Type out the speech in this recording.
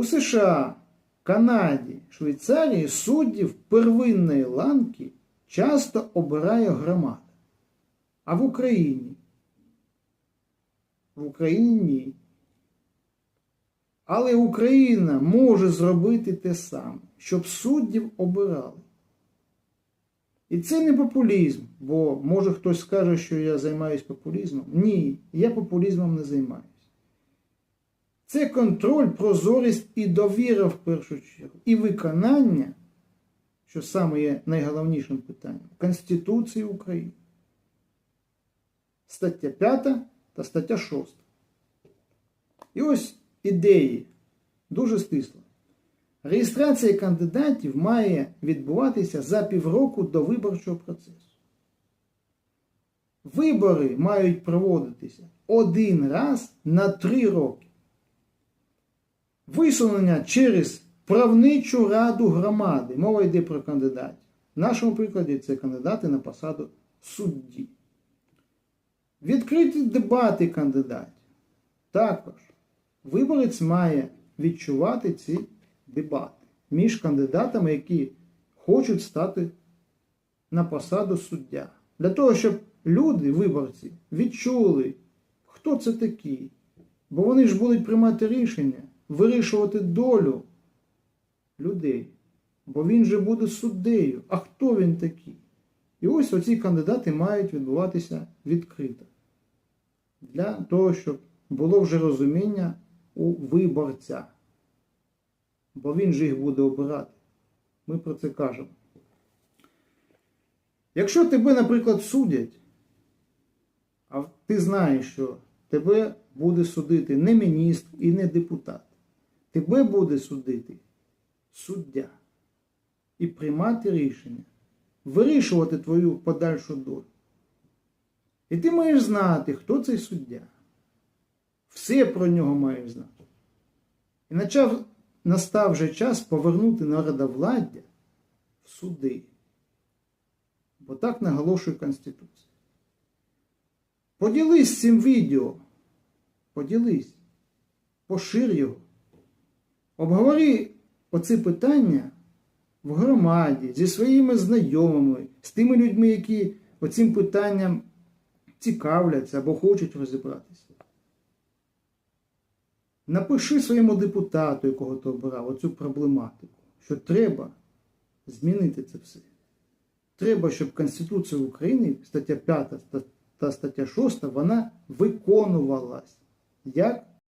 У США, Канаді, Швейцарії суддів первинної ланки часто обирає громада. А в Україні? В Україні ні. Але Україна може зробити те саме, щоб суддів обирали. І це не популізм, бо може хтось скаже, що я займаюся популізмом. Ні, я популізмом не займаюся. Це контроль, прозорість і довіра в першу чергу, і виконання, що саме є найголовнішим питанням, Конституції України. Стаття 5 та стаття 6. І ось ідеї дуже стисло. Реєстрація кандидатів має відбуватися за півроку до виборчого процесу. Вибори мають проводитися один раз на три роки. Висунення через правничу раду громади. Мова йде про кандидатів. В нашому прикладі це кандидати на посаду судді. Відкриті дебати кандидатів. Також виборець має відчувати ці дебати між кандидатами, які хочуть стати на посаду суддя. Для того, щоб люди, виборці, відчули, хто це такі. Бо вони ж будуть приймати рішення, вирішувати долю людей. Бо він же буде суддею. А хто він такий? І ось оці кандидати мають відбуватися відкрито. Для того, щоб було вже розуміння у виборця. Бо він же їх буде обирати. Ми про це кажемо. Якщо тебе, наприклад, судять, а ти знаєш, що тебе буде судити не міністр і не депутат, тебе буде судити суддя і приймати рішення, вирішувати твою подальшу долю. І ти маєш знати, хто цей суддя. Все про нього маєш знати. І почав, настав вже час повернути народовладдя в суди. Бо так наголошує Конституція. Поділись цим відео. Поділись. Пошир його. Обговори оце питання в громаді зі своїми знайомими, з тими людьми, які оцим питанням цікавляться або хочуть розібратися. Напиши своєму депутату, якого ти обирав, оцю проблематику, що треба змінити це все. Треба, щоб Конституція України, стаття 5 та стаття 6, вона виконувалась як